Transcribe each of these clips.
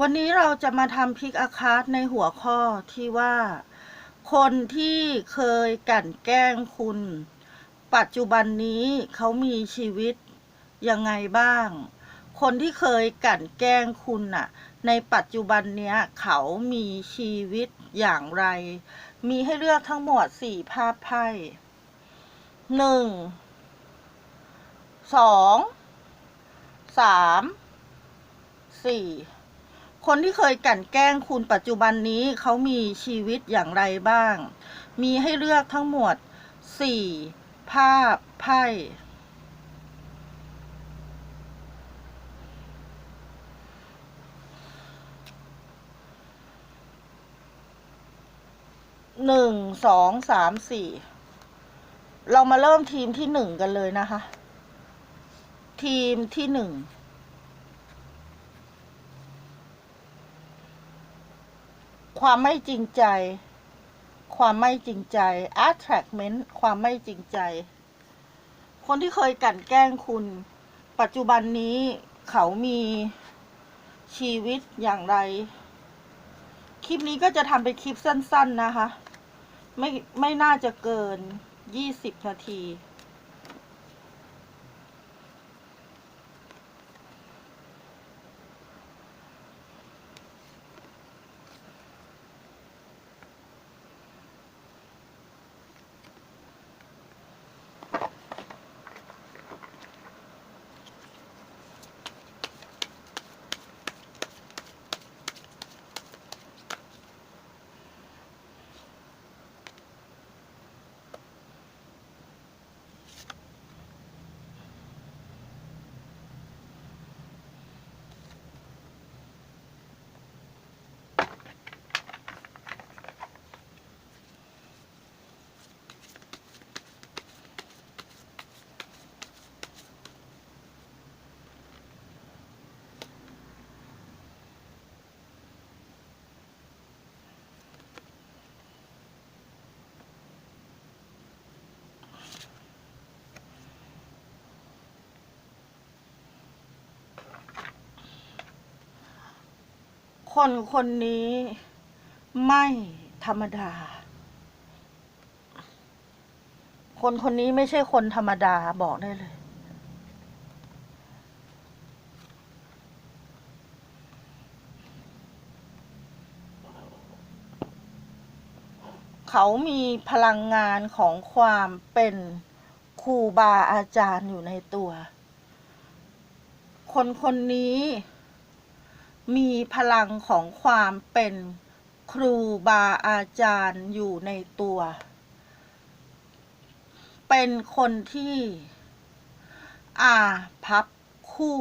วันนี้เราจะมาทำพิกอาคาร์ในหัวข้อที่ว่า คนที่เคยกลั่นแกล้งคุณ ปัจจุบันนี้เขามีชีวิตยังไงบ้าง คนที่เคยกลั่นแกล้งคุณน่ะ ในปัจจุบันเนี้ยเขามีชีวิตอย่างไร มีให้เลือกทั้งหมดสี่ภาพไพ่หนึ่งสองสามสี่ คนที่เคยกั่นแกล้งคุณปัจจุบันนี้เขามีชีวิตอย่างไรบ้าง มีให้เลือกทั้งหมดสี่ภาพไพ่หนึ่งสองสามสี่เรามาเริ่มทีมที่หนึ่งกันเลยนะคะ ทีมที่หนึ่ง ความไม่จริงใจ ความไม่จริงใจ attractment ความไม่จริงใจ คนที่เคยกลั่นแกล้งคุณ ปัจจุบันนี้เขามีชีวิตอย่างไร คลิปนี้ก็จะทำเป็นคลิปสั้น ๆ นะคะ ไม่ ไม่น่าจะเกินยี่สิบนาที คนคนนี้ไม่ธรรมดา คนคนนี้ไม่ใช่คนธรรมดาบอกได้เลย เขามีพลังงานของความเป็นครูบาอาจารย์อยู่ในตัว คนคนนี้ มีพลังของความเป็นครูบาอาจารย์อยู่ในตัว เป็นคนที่อาพับคู่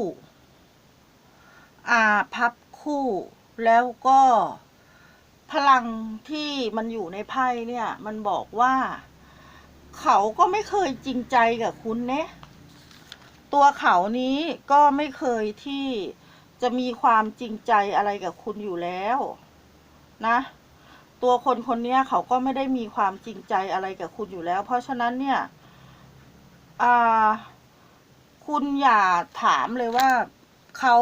อาพับคู่แล้วก็พลังที่มันอยู่ในไพ่เนี่ย มันบอกว่า เขาก็ไม่เคยจริงใจกับคุณเนะตัวเขานี้ก็ไม่เคยที่ จะมีความจริงใจอะไรกับคุณอยู่แล้วนะ ตัวคนคนนี้เขาก็ไม่ได้มีความจริงใจอะไรกับคุณอยู่แล้ว เพราะฉะนั้นเนี่ยคุณอย่าถามเลยว่าเขา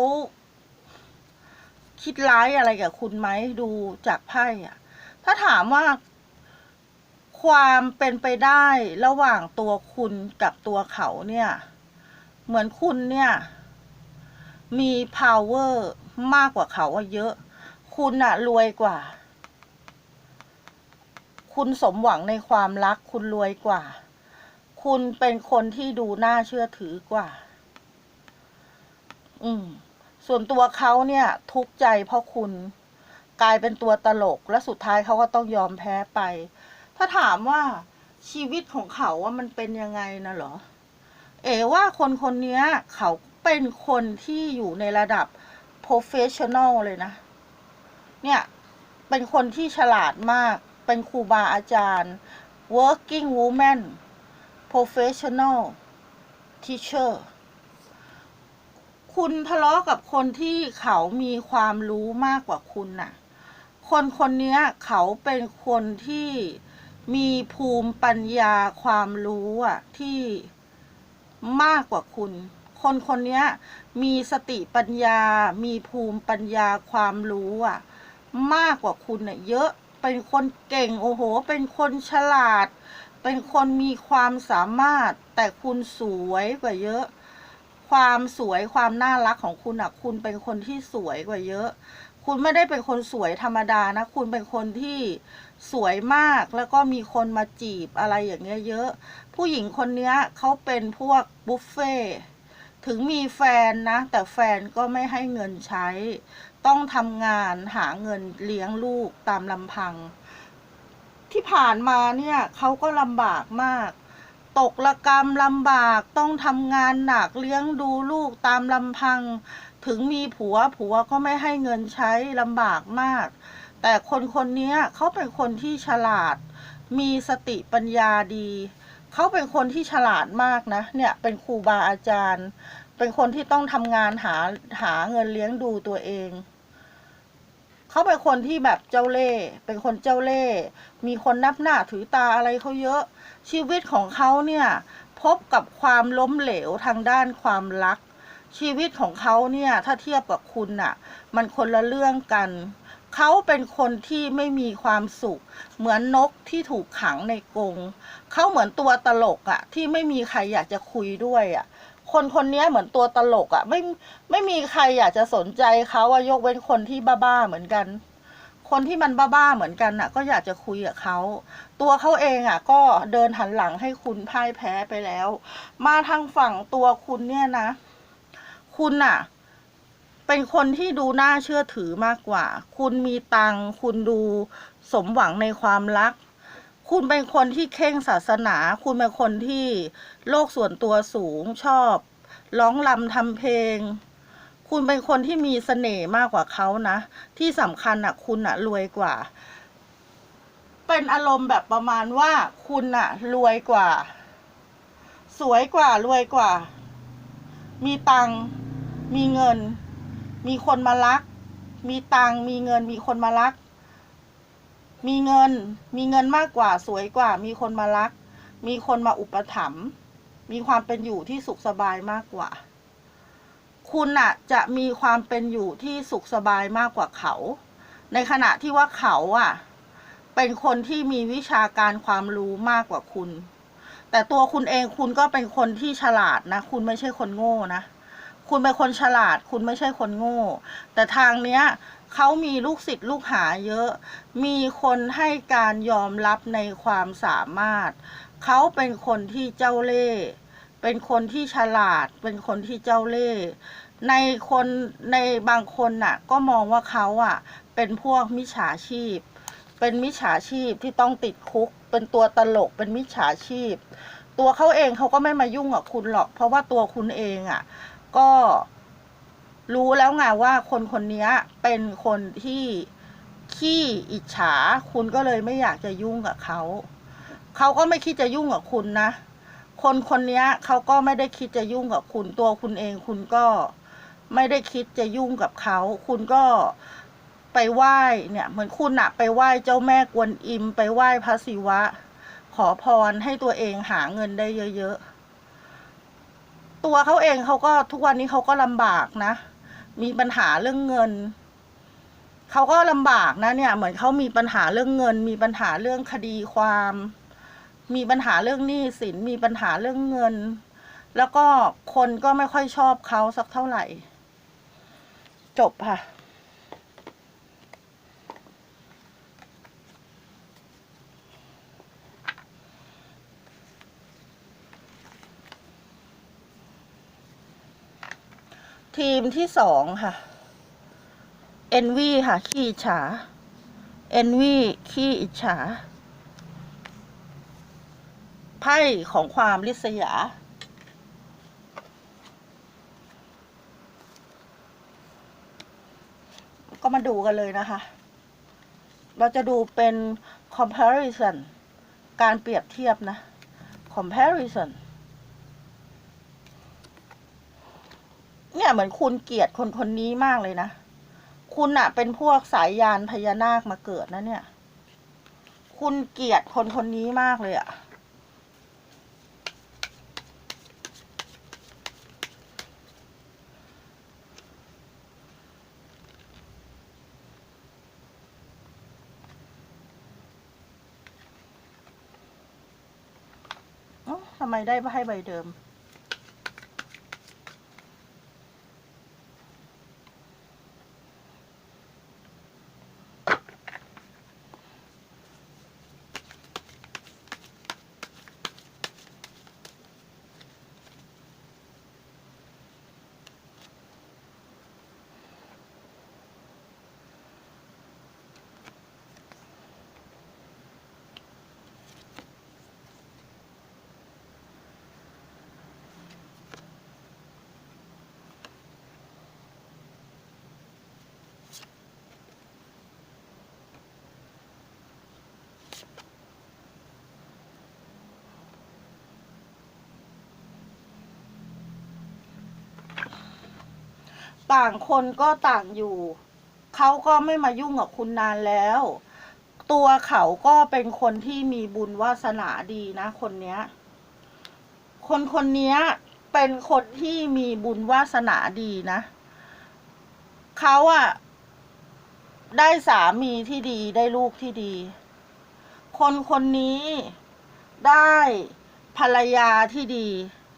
คิดร้ายอะไรกับคุณไหมดูจากไพ่อะถ้าถามว่าความเป็นไปได้ระหว่างตัวคุณกับตัวเขาเนี่ย เหมือนคุณเนี่ย มี power มากกว่าเขาเยอะ คุณอะรวยกว่า คุณสมหวังในความรัก คุณรวยกว่า คุณเป็นคนที่ดูน่าเชื่อถือกว่า อืม ส่วนตัวเขาเนี่ย ทุกข์ใจเพราะคุณกลายเป็นตัวตลก และสุดท้ายเขาก็ต้องยอมแพ้ไป ถ้าถามว่าชีวิตของเขาว่ามันเป็นยังไงนะเหรอ เอ๋ว่าคนคนนี้เขา เป็นคนที่อยู่ในระดับ professional เลยนะ เนี่ย เป็นคนที่ฉลาดมาก เป็นครูบาอาจารย์ working woman professional teacher คุณทะเลาะกับคนที่เขามีความรู้มากกว่าคุณน่ะ คนคนนี้เขาเป็นคนที่มีภูมิปัญญาความรู้อะที่มากกว่าคุณ คนคนนี้มีสติปัญญา มีภูมิปัญญาความรู้อะมากกว่าคุณเนี่ยเยอะ เป็นคนเก่งโอ้โห เป็นคนฉลาด เป็นคนมีความสามารถ แต่คุณสวยกว่าเยอะ ความสวยความน่ารักของคุณอะคุณเป็นคนที่สวยกว่าเยอะ คุณไม่ได้เป็นคนสวยธรรมดานะ คุณเป็นคนที่สวยมากแล้วก็มีคนมาจีบอะไรอย่างเงี้ยเยอะ ผู้หญิงคนเนี้ยเขาเป็นพวกบุฟเฟ่ ถึงมีแฟนนะ แต่แฟนก็ไม่ให้เงินใช้ ต้องทำงานหาเงินเลี้ยงลูกตามลำพัง ที่ผ่านมาเนี่ยเขาก็ลำบากมาก ตกระกรรมลำบากต้องทำงานหนักเลี้ยงดูลูกตามลำพัง ถึงมีผัวผัวก็ไม่ให้เงินใช้ลำบากมาก แต่คนคนนี้เขาเป็นคนที่ฉลาด มีสติปัญญาดี เขาเป็นคนที่ฉลาดมากนะ เนี่ยเป็นครูบาอาจารย์ เป็นคนที่ต้องทำงานหาหาเงินเลี้ยงดูตัวเอง เขาเป็นคนที่แบบเจ้าเล่ห์เป็นคนเจ้าเล่ห์มีคนนับหน้าถือตาอะไรเขาเยอะ ชีวิตของเขาเนี่ยพบกับความล้มเหลวทางด้านความรัก ชีวิตของเขาเนี่ยถ้าเทียบกับคุณน่ะ มันคนละเรื่องกัน เขาเป็นคนที่ไม่มีความสุข เหมือนนกที่ถูกขังในกรงเขาเหมือนตัวตลกอะที่ไม่มีใครอยากจะคุยด้วยอะคนคนนี้เหมือนตัวตลกอะไม่ไม่มีใครอยากจะสนใจเขาอะยกเว้นคนที่บ้าๆเหมือนกัน คนที่มันบ้าๆเหมือนกันน่ะก็อยากจะคุยกับเขาตัวเขาเองอะก็เดินหันหลังให้คุณพ่ายแพ้ไปแล้ว มาทางฝั่งตัวคุณเนี่ยนะ คุณน่ะ เป็นคนที่ดูน่าเชื่อถือมากกว่า คุณมีตังคุณดูสมหวังในความรัก คุณเป็นคนที่เข่งศาสนา คุณเป็นคนที่โลกส่วนตัวสูงชอบ ร้องรำทำเพลง คุณเป็นคนที่มีเสน่ห์มากกว่าเขานะ ที่สำคัญอะคุณอะรวยกว่า เป็นอารมณ์แบบประมาณว่า คุณอะรวยกว่า สวยกว่ารวยกว่า มีตังมีเงิน มีคนมารัก มีตังมีเงิน มีคนมารัก มีเงิน มีเงินมากกว่าสวยกว่า มีคนมารัก มีคนมาอุปถัมภ์มีความเป็นอยู่ที่สุขสบายมากกว่า คุณน่ะจะมีความเป็นอยู่ที่สุขสบายมากกว่าเขา ในขณะที่ว่าเขาอะเป็นคนที่มีวิชาการความรู้มากกว่าคุณ แต่ตัวคุณเองคุณก็เป็นคนที่ฉลาดนะ คุณไม่ใช่คนโง่นะ คุณเป็นคนฉลาด คุณไม่ใช่คนโง่ แต่ทางเนี้ยเขามีลูกศิษย์ลูกหาเยอะ มีคนให้การยอมรับในความสามารถ เขาเป็นคนที่เจ้าเล่ห์ เป็นคนที่ฉลาด เป็นคนที่เจ้าเล่ห์ ในคนในบางคนน่ะ ก็มองว่าเขาอะ เป็นพวกมิจฉาชีพ เป็นมิจฉาชีพที่ต้องติดคุก เป็นตัวตลก เป็นมิจฉาชีพ ตัวเขาเองเขาก็ไม่มายุ่งกับคุณหรอก เพราะว่าตัวคุณเองอะ ก็รู้แล้วไงว่าคนคนนี้เป็นคนที่ขี้อิจฉา คุณก็เลยไม่อยากจะยุ่งกับเขา เขาก็ไม่คิดจะยุ่งกับคุณนะ คนคนนี้เขาก็ไม่ได้คิดจะยุ่งกับคุณตัวคุณเอง คุณก็ไม่ได้คิดจะยุ่งกับเขา คุณก็ไปไหว้เนี่ย เหมือนคุณอะไปไหว้เจ้าแม่กวนอิม ไปไหว้พระศิวะ ขอพรให้ตัวเองหาเงินได้เยอะๆ ตัวเขาเองเขาก็ทุกวันนี้เขาก็ลำบากนะ มีปัญหาเรื่องเงิน เขาก็ลำบากนะเนี่ย เหมือนเขามีปัญหาเรื่องเงิน มีปัญหาเรื่องคดีความ มีปัญหาเรื่องหนี้สิน มีปัญหาเรื่องเงิน แล้วก็คนก็ไม่ค่อยชอบเขาสักเท่าไหร่ จบค่ะ ทีมที่สองค่ะเอนวีค่ะ ขี้ฉาเอนวีขี้อิจฉา ไพ่ของความริษยา ก็มาดูกันเลยนะคะ เราจะดูเป็น comparison การเปรียบเทียบนะ comparison เนี่ยเหมือนคุณเกลียดคนคนนี้มากเลยนะ คุณอะเป็นพวกสายยานพญานาคมาเกิดนะเนี่ย คุณเกลียดคนคนนี้มากเลยอะทำไมได้ให้ใบเดิม ต่างคนก็ต่างอยู่ เขาก็ไม่มายุ่งกับคุณนานแล้ว ตัวเขาก็เป็นคนที่มีบุญวาสนาดีนะ คนเนี้ย คนคนเนี้ยเป็นคนที่มีบุญวาสนาดีนะ เขาอะได้สามีที่ดีได้ลูกที่ดี คนคนนี้ได้ภรรยาที่ดี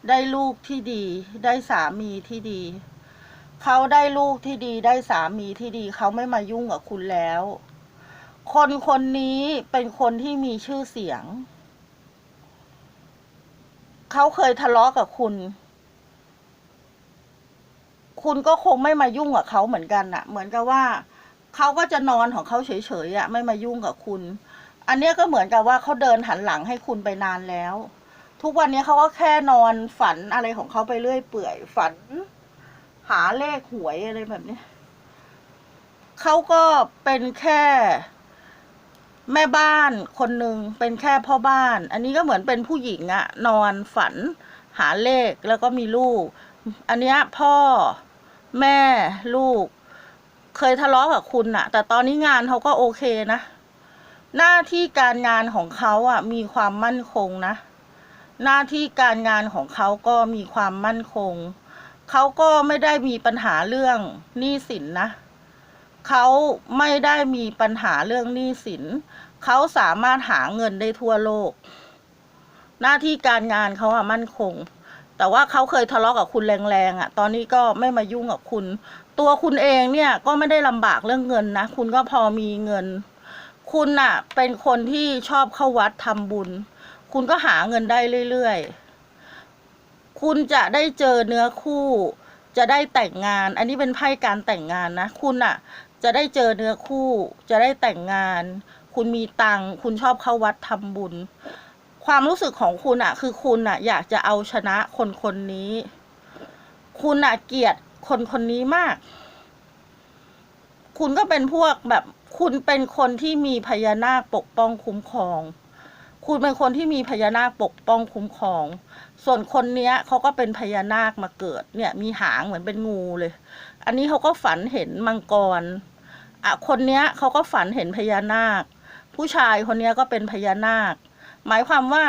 ได้ลูกที่ดี ได้สามีที่ดี เขาได้ลูกที่ดีได้สามีที่ดีเขาไม่มายุ่งกับคุณแล้ว คนคนนี้เป็นคนที่มีชื่อเสียง เขาเคยทะเลาะกับคุณ คุณก็คงไม่มายุ่งกับเขาเหมือนกันอะเหมือนกับว่าเขาก็จะนอนของเขาเฉยๆอะไม่มายุ่งกับคุณ อันนี้ก็เหมือนกับว่าเขาเดินหันหลังให้คุณไปนานแล้ว ทุกวันนี้เขาก็แค่นอนฝันอะไรของเขาไปเรื่อยเปื่อยฝัน หาเลขหวยอะไรแบบนี้เขาก็เป็นแค่แม่บ้านคนหนึ่งเป็นแค่พ่อบ้าน อันนี้ก็เหมือนเป็นผู้หญิงอะนอนฝันหาเลขแล้วก็มีลูก อันเนี้ยพ่อแม่ลูก เคยทะเลาะกับคุณอะแต่ตอนนี้งานเขาก็โอเคนะ หน้าที่การงานของเขาอะมีความมั่นคงนะ หน้าที่การงานของเขาก็มีความมั่นคง เขาก็ไม่ได้มีปัญหาเรื่องหนี้สินนะเขาไม่ได้มีปัญหาเรื่องหนี้สินเขาสามารถหาเงินได้ทั่วโลก หน้าที่การงานเขาอะมั่นคง แต่ว่าเขาเคยทะเลาะกับคุณแรงๆอะตอนนี้ก็ไม่มายุ่งกับคุณ ตัวคุณเองเนี่ยก็ไม่ได้ลำบากเรื่องเงินนะ คุณก็พอมีเงิน คุณน่ะเป็นคนที่ชอบเข้าวัดทำบุญ คุณก็หาเงินได้เรื่อยๆ คุณจะได้เจอเนื้อคู่ จะได้แต่งงาน อันนี้เป็นไพ่การแต่งงานนะ คุณน่ะจะได้เจอเนื้อคู่ จะได้แต่งงาน คุณมีตังคุณชอบเข้าวัดทำบุญ ความรู้สึกของคุณอะคือคุณอะอยากจะเอาชนะคนคนนี้ คุณอะเกลียดคนคนนี้มาก คุณก็เป็นพวกแบบคุณเป็นคนที่มีพญานาคปกป้องคุ้มครอง คุณเป็นคนที่มีพญานาคปกป้องคุ้มครอง ส่วนคนเนี้ยเขาก็เป็นพญานาคมาเกิดเนี่ยมีหางเหมือนเป็นงูเลย อันนี้เขาก็ฝันเห็นมังกรอะคนเนี้ยเขาก็ฝันเห็นพญานาค ผู้ชายคนเนี้ยก็เป็นพญานาค หมายความว่า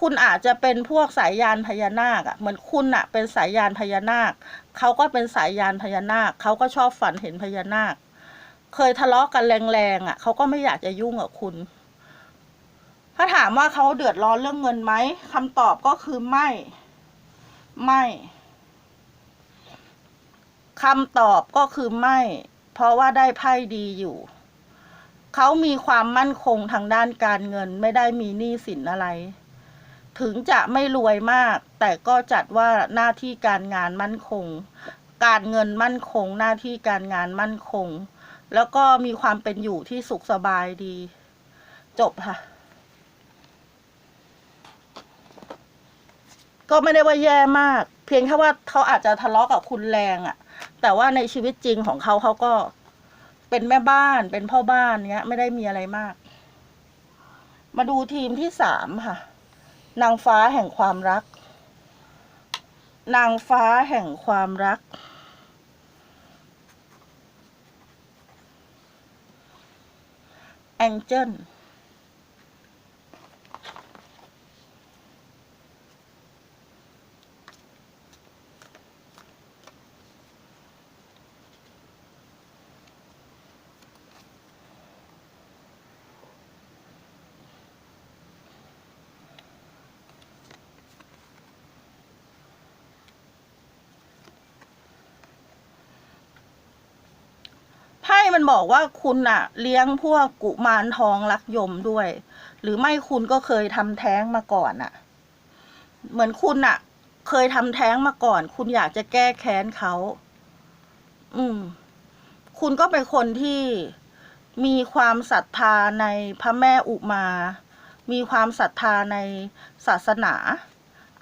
คุณอาจจะเป็นพวกสายยานพญานาคอะเหมือนคุณอะเป็นสายยานพญานาคเขาก็เป็นสายยานพญานาคเขาก็ชอบฝันเห็นพญานาค เคยทะเลาะกันแรงๆอะเขาก็ไม่อยากจะยุ่งกับคุณ ถ้าถามว่าเขาเดือดร้อนเรื่องเงินไหมคำตอบก็คือไม่ ไม่คำตอบก็คือไม่ เพราะว่าได้ไพ่ดีอยู่ เขามีความมั่นคงทางด้านการเงินไม่ได้มีหนี้สินอะไร ถึงจะไม่รวยมาก แต่ก็จัดว่าหน้าที่การงานมั่นคง การเงินมั่นคง หน้าที่การงานมั่นคง แล้วก็มีความเป็นอยู่ที่สุขสบายดี จบค่ะ ก็ไม่ได้ว่าแย่มาก เพียงแค่ว่าเขาอาจจะทะเลาะกับคุณแรงอะ่ะ แต่ว่าในชีวิตจริงของเขาเขาก็เป็นแม่บ้านเป็นพ่อบ้านเนี้ย ไม่ได้มีอะไรมาก มาดูทีมที่สามค่ะ นางฟ้าแห่งความรัก นางฟ้าแห่งความรัก แองเจิล มันบอกว่าคุณน่ะเลี้ยงพวกกุมารทองรักยมด้วย หรือไม่คุณก็เคยทำแท้งมาก่อนน่ะเหมือนคุณน่ะเคยทำแท้งมาก่อน คุณอยากจะแก้แค้นเขาอืม คุณก็เป็นคนที่มีความศรัทธาในพระแม่อุมา มีความศรัทธาในศาสนา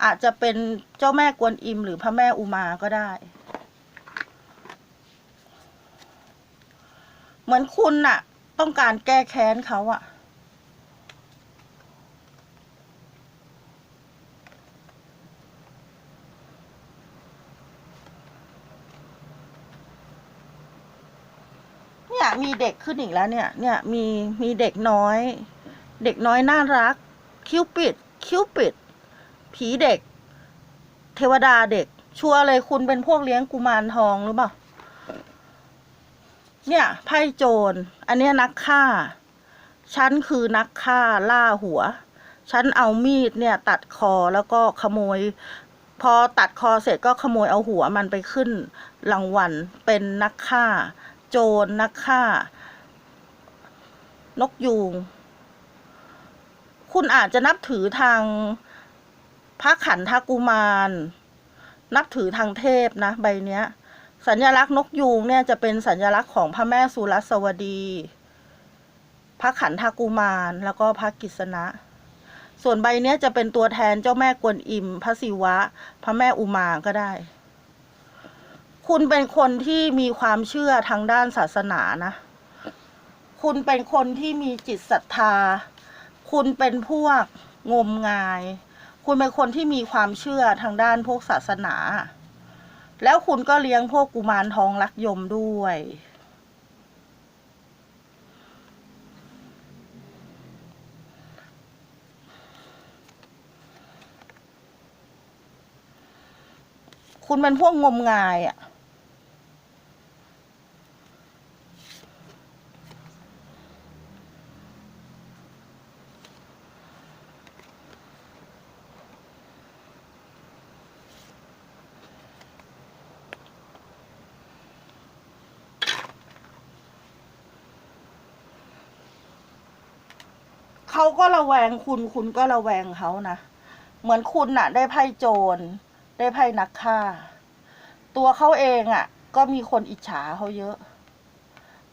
อาจจะเป็นเจ้าแม่กวนอิมหรือพระแม่อุมาก็ได้ เหมือนคุณน่ะ ต้องการแก้แค้นเขาอะเนี่ยมีเด็กขึ้นอีกแล้วเนี่ย เนี่ยมีมีเด็กน้อย เด็กน้อยน่ารัก คิ้วปิด คิ้วปิด ผีเด็ก เทวดาเด็ก ชัวร์เลยคุณเป็นพวกเลี้ยงกุมารทองหรือเปล่า เนี่ยไพ่โจร อันเนี้ยนักฆ่า ฉันคือนักฆ่าล่าหัว ฉันเอามีดเนี่ยตัดคอแล้วก็ขโมย พอตัดคอเสร็จก็ขโมยเอาหัวมันไปขึ้นรางวัลเป็นนักฆ่า โจรนักฆ่า นกยูง คุณอาจจะนับถือทางพระขันธกุมาร นับถือทางเทพนะ ใบเนี้ย สัญลักษณ์นกยูงเนี่ยจะเป็นสัญลักษณ์ของพระแม่สุรสวดี พระขันธกุมาร แล้วก็พระกิษณะ ส่วนใบเนี้ยจะเป็นตัวแทนเจ้าแม่กวนอิม พระศิวะ พระแม่อุมาก็ได้ คุณเป็นคนที่มีความเชื่อทางด้านศาสนานะ คุณเป็นคนที่มีจิตศรัทธา คุณเป็นพวกงมงาย คุณเป็นคนที่มีความเชื่อทางด้านพวกศาสนา แล้วคุณก็เลี้ยงพวกกุมารทองรักยมด้วย คุณเป็นพวกงมงายอะ เขาก็ระแวงคุณคุณก็ระแวงเขานะ เหมือนคุณน่ะ ได้ไพ่โจร ได้ไพ่นักฆ่า ตัวเขาเองอะ ก็มีคนอิจฉาเขาเยอะ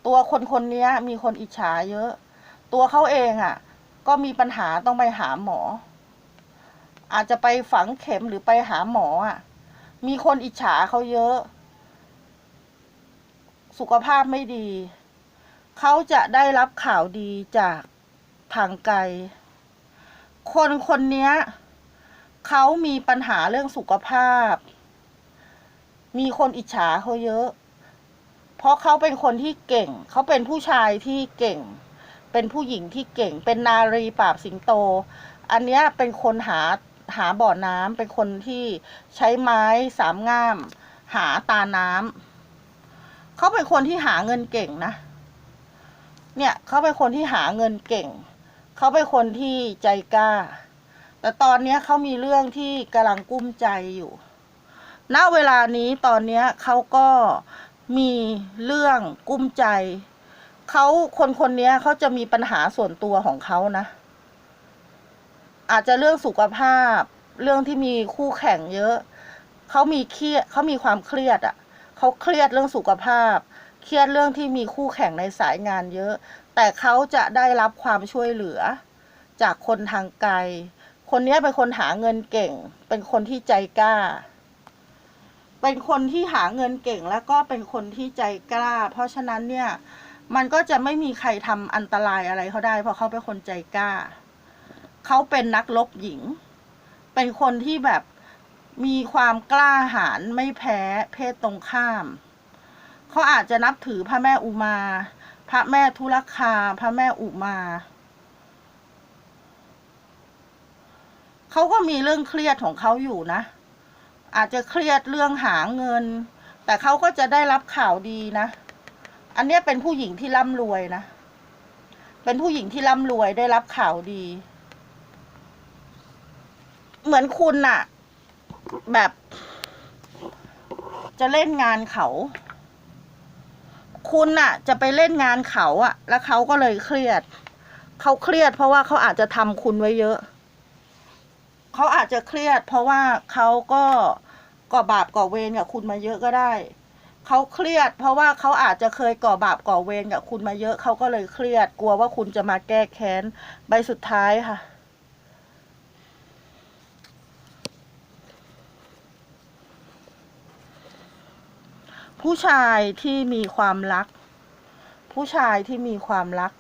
ตัวคนคนนี้มีคนอิจฉาเยอะ ตัวเขาเองอะ ก็มีปัญหาต้องไปหาหมอ อาจจะไปฝังเข็มหรือไปหาหมออะ มีคนอิจฉาเขาเยอะ สุขภาพไม่ดี เขาจะได้รับข่าวดีจาก ทางไกล คนคนนี้เขามีปัญหาเรื่องสุขภาพ มีคนอิจฉาเขาเยอะ เพราะเขาเป็นคนที่เก่ง เขาเป็นผู้ชายที่เก่ง เป็นผู้หญิงที่เก่ง เป็นนารีปราบสิงโต อันเนี้ยเป็นคนหาหาบ่อน้ำเป็นคนที่ใช้ไม้สามง่าม หาตาน้ำเขาเป็นคนที่หาเงินเก่งนะ เนี่ยเขาเป็นคนที่หาเงินเก่ง เขาเป็นคนที่ใจกล้า แต่ตอนนี้เขามีเรื่องที่กำลังกุ้มใจอยู่ ณ เวลานี้ตอนนี้เขาก็มีเรื่องกุ้มใจ เขาคนคนนี้เขาจะมีปัญหาส่วนตัวของเขานะ อาจจะเรื่องสุขภาพ เรื่องที่มีคู่แข่งเยอะ เขามีเครียดเขามีความเครียดอะ่ะเขาเครียดเรื่องสุขภาพ เครียดเรื่องที่มีคู่แข่งในสายงานเยอะ แต่เขาจะได้รับความช่วยเหลือ จากคนทางไกล คนนี้เป็นคนหาเงินเก่ง เป็นคนที่ใจกล้า เป็นคนที่หาเงินเก่งแล้วก็เป็นคนที่ใจกล้า เพราะฉะนั้นเนี่ยมันก็จะไม่มีใครทำอันตรายอะไรเขาได้ เพราะเขาเป็นคนใจกล้า เขาเป็นนักรบหญิง เป็นคนที่แบบมีความกล้าหาญไม่แพ้เพศตรงข้าม เขาอาจจะนับถือพระแม่อุมา พระแม่ทุลคา พระแม่อุมาเขาก็มีเรื่องเครียดของเขาอยู่นะ อาจจะเครียดเรื่องหาเงิน แต่เขาก็จะได้รับข่าวดีนะ อันเนี้ยเป็นผู้หญิงที่ร่ำรวยนะ เป็นผู้หญิงที่ร่ำรวยได้รับข่าวดี เหมือนคุณน่ะ แบบ จะเล่นงานเขา คุณน่ะ จะไปเล่นงานเขาอะแล้วเขาก็เลยเครียด เขาเครียดเพราะว่าเขาอาจจะทำคุณไว้เยอะ เขาอาจจะเครียด เพราะว่าเขาก็ก่อบาปก่อเวรกับคุณมาเยอะก็ได้ เขาเครียด เพราะว่าเขาอาจจะเคยก่อบาปก่อเวรกับคุณมาเยอะ เขาก็เลยเครียด กลัวว่าคุณจะมาแก้แค้น ใบสุดท้ายค่ะ ผู้ชายที่มีความรัก ผู้ชายที่มีความรัก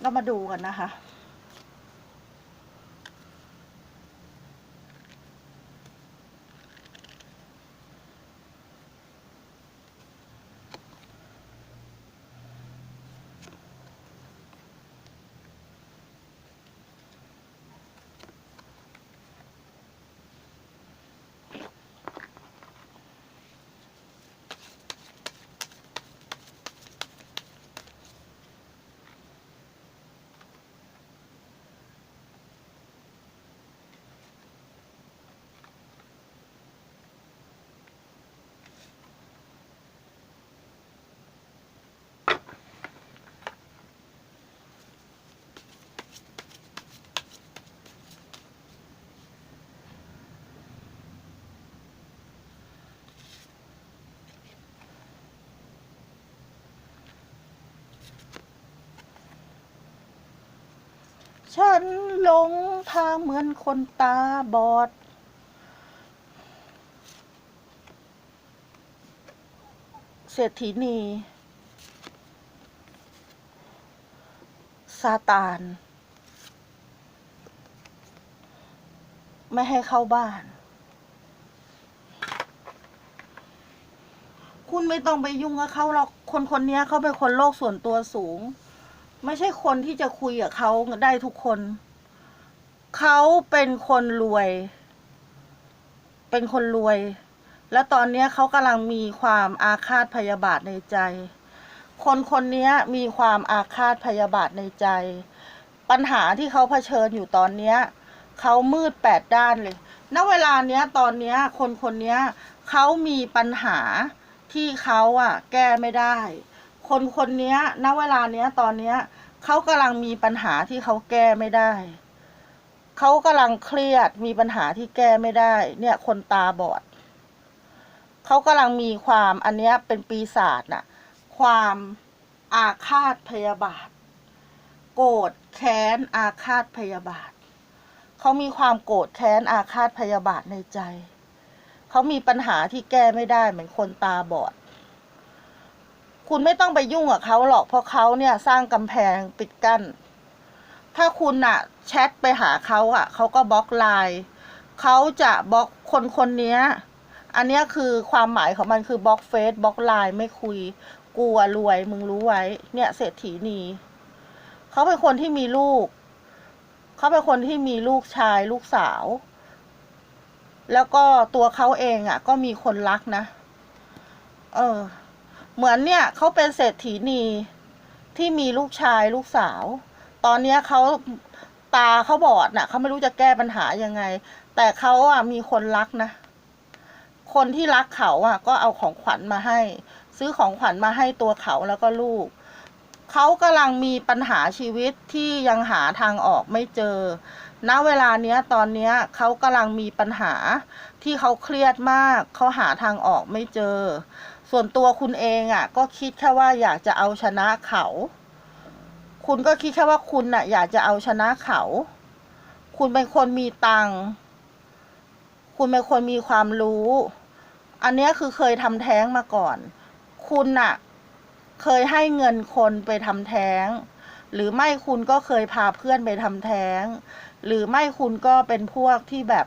เรามาดูกันนะคะ ฉันหลงทางเหมือนคนตาบอด เศรษฐีนีซาตาน ไม่ให้เข้าบ้าน คุณไม่ต้องไปยุ่งกับเขาหรอก คนคนนี้เขาเป็นคนโลกส่วนตัวสูง ไม่ใช่คนที่จะคุยกับเขาได้ทุกคน เขาเป็นคนรวย เป็นคนรวย และตอนนี้เขากำลังมีความอาฆาตพยาบาทในใจ คนคนนี้มีความอาฆาตพยาบาทในใจ ปัญหาที่เขาเผชิญอยู่ตอนนี้เขามืดแปดด้านเลย ณ เวลาเนี้ยตอนเนี้ยคนคนนี้เขามีปัญหาที่เขาอะแก้ไม่ได้ คนคนนี้ณเวลาเนี้ยตอนเนี้ยเขากำลังมีปัญหาที่เขาแก้ไม่ได้ เขากำลังเครียดมีปัญหาที่แก้ไม่ได้ เนี่ยคนตาบอด เขากำลังมีความอันเนี้ยเป็นปีศาจน่ะ ความอาฆาตพยาบาท โกรธแค้นอาฆาตพยาบาท เขามีความโกรธแค้นอาฆาตพยาบาทในใจ เขามีปัญหาที่แก้ไม่ได้เหมือนคนตาบอด คุณไม่ต้องไปยุ่งกับเขาหรอกเพราะเขาเนี่ยสร้างกำแพงปิดกั้น ถ้าคุณอะแชทไปหาเขาอะเขาก็บล็อกไลน์เขาจะบล็อกคนคนนี้อันนี้คือความหมายของมันคือบล็อกเฟซบล็อกไลน์ไม่คุย กลัวรวย มึงรู้ไว้ เนี่ยเศรษฐีนีเขาเป็นคนที่มีลูก เขาเป็นคนที่มีลูกชายลูกสาว แล้วก็ตัวเขาเองอะ ก็มีคนรักนะ เออ เหมือนเนี่ยเขาเป็นเศรษฐีนีที่มีลูกชายลูกสาว ตอนเนี้ยเขาตาเขาบอดน่ะเขาไม่รู้จะแก้ปัญหายังไง แต่เขาอะมีคนรักนะ คนที่รักเขาอะ ก็เอาของขวัญมาให้ ซื้อของขวัญมาให้ตัวเขาแล้วก็ลูกเขากำลังมีปัญหาชีวิตที่ยังหาทางออกไม่เจอ ณ เวลาเนี้ยตอนเนี้ยเขากำลังมีปัญหาที่เขาเครียดมาก เขาหาทางออกไม่เจอ ส่วนตัวคุณเองอะ ก็คิดแค่ว่าอยากจะเอาชนะเขา คุณก็คิดแค่ว่าคุณน่ะ อยากจะเอาชนะเขา คุณเป็นคนมีตังค์คุณเป็นคนมีความรู้ อันนี้คือเคยทำแท้งมาก่อน คุณน่ะ เคยให้เงินคนไปทำแท้ง หรือไม่คุณก็เคยพาเพื่อนไปทำแท้ง หรือไม่คุณก็เป็นพวกที่แบบ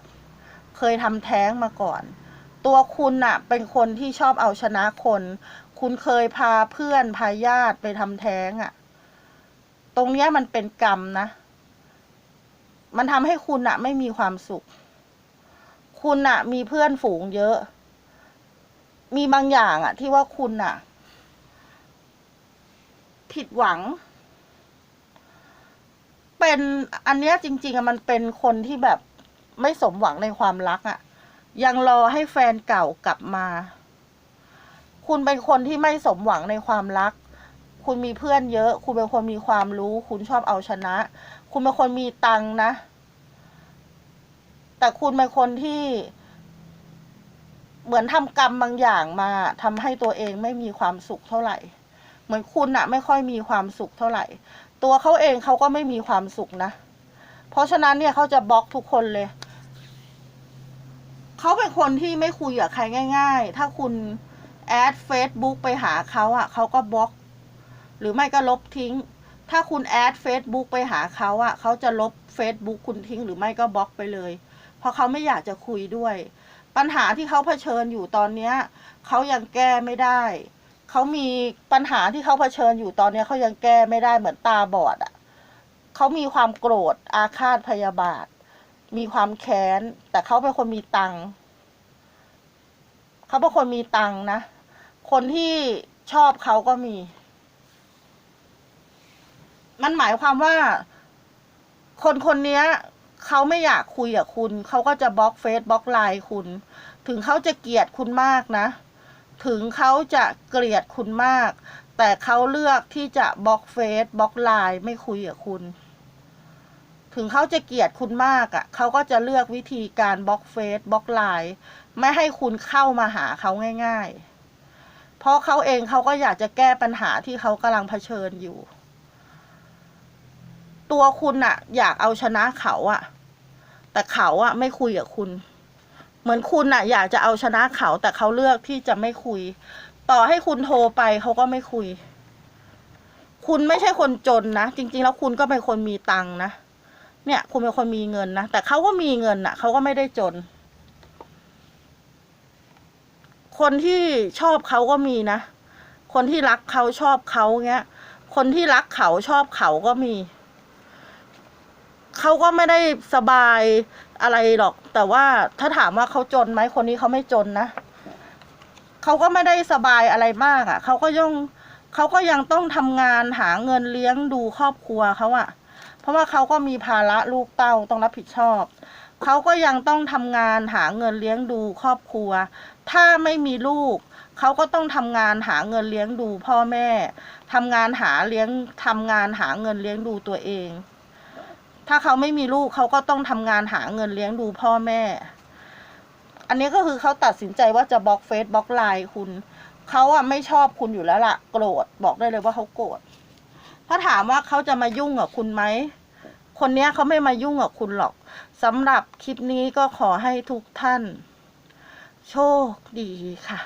เคยทำแท้งมาก่อน ตัวคุณน่ะเป็นคนที่ชอบเอาชนะคน คุณเคยพาเพื่อนพาญาติไปทำแท้งอะ่ะตรงเนี้ยมันเป็นกรรมนะ มันทำให้คุณน่ะไม่มีความสุข คุณน่ะมีเพื่อนฝูงเยอะ มีบางอย่างอะที่ว่าคุณน่ะผิดหวัง เป็นอันเนี้ยจริง ๆอะมันเป็นคนที่แบบไม่สมหวังในความรักอะ่ะ ยังรอให้แฟนเก่ากลับมา คุณเป็นคนที่ไม่สมหวังในความรัก คุณมีเพื่อนเยอะ คุณเป็นคนมีความรู้ คุณชอบเอาชนะ คุณเป็นคนมีตังนะ แต่คุณเป็นคนที่ เหมือนทำกรรมบางอย่างมาทำให้ตัวเองไม่มีความสุขเท่าไหร่ เหมือนคุณอะไม่ค่อยมีความสุขเท่าไหร่ ตัวเขาเองเขาก็ไม่มีความสุขนะ เพราะฉะนั้นเนี่ยเขาจะบล็อกทุกคนเลย เขาเป็นคนที่ไม่คุยกับใครง่าย ๆ ถ้าคุณแอดเฟซบุ๊กไปหาเขาอะเขาก็บล็อก หรือไม่ก็ลบทิ้ง ถ้าคุณแอดเฟซบุ๊กไปหาเขาอะเขาจะลบเฟซบุ๊กคุณทิ้ง หรือไม่ก็บล็อกไปเลย เพราะเขาไม่อยากจะคุยด้วย ปัญหาที่เขาเผชิญอยู่ตอนเนี้ยเขายังแก้ไม่ได้ เขามีปัญหาที่เขาเผชิญอยู่ตอนเนี้ยเขายังแก้ไม่ได้เหมือนตาบอดอะเขามีความโกรธอาฆาตพยาบาท มีความแค้น แต่เขาเป็นคนมีตังค์เขาเป็นคนมีตังค์นะ คนที่ชอบเขาก็มี มันหมายความว่า คนคนนี้เขาไม่อยากคุยกับคุณ เขาก็จะบล็อกเฟซบล็อกไลน์คุณ ถึงเขาจะเกลียดคุณมากนะ ถึงเขาจะเกลียดคุณมาก แต่เขาเลือกที่จะบล็อกเฟซบล็อกไลน์ไม่คุยกับคุณ ถึงเขาจะเกลียดคุณมากอะ่ะเขาก็จะเลือกวิธีการบล็อกเฟซบล็อกไลน์ไม่ให้คุณเข้ามาหาเขาง่าย ๆ เพราะเขาเองเขาก็อยากจะแก้ปัญหาที่เขากำลังเผชิญอยู่ ตัวคุณอะอยากเอาชนะเขาอะแต่เขาอะไม่คุยกับคุณ เหมือนคุณอะอยากจะเอาชนะเขา แต่เขาเลือกที่จะไม่คุย ต่อให้คุณโทรไปเขาก็ไม่คุย คุณไม่ใช่คนจนนะจริง ๆ แล้วคุณก็เป็นคนมีตังค์นะ เนี่ย คุณเป็นคนมีเงินนะแต่เขาก็มีเงินอะเขาก็ไม่ได้จน คนที่ชอบเขาก็มีนะ คนที่รักเขาชอบเขาเงี้ย คนที่รักเขาชอบเขาก็มีเขาก็ไม่ได้สบายอะไรหรอก แต่ว่าถ้าถามว่าเขาจนไหมคนนี้เขาไม่จนนะเขาก็ไม่ได้สบายอะไรมากอะ่ะเขาก็ยังเขาก็ยังต้องทำงานหาเงินเลี้ยงดูครอบครัวเขาอะ่ะ เพราะว่าเขาก็มีภาระลูกเต้าต้องรับผิดชอบ เขาก็ยังต้องทำงานหาเงินเลี้ยงดูครอบครัว ถ้าไม่มีลูก เขาก็ต้องทำงานหาเงินเลี้ยงดูพ่อแม่ทำงานหาเลี้ยงทำงานหาเงินเลี้ยงดูตัวเอง ถ้าเขาไม่มีลูกเขาก็ต้องทำงานหาเงินเลี้ยงดูพ่อแม่ อันนี้ก็คือเขาตัดสินใจว่าจะบล็อกเฟซบล็อกไลน์คุณ เขาอะไม่ชอบคุณอยู่แล้วล่ะ โกรธบอกได้เลยว่าเขาโกรธ ถ้าถามว่าเขาจะมายุ่งกับคุณไหม คนเนี้ยเขาไม่มายุ่งกับคุณหรอกสำหรับคลิปนี้ก็ขอให้ทุกท่าน โชคดีค่ะ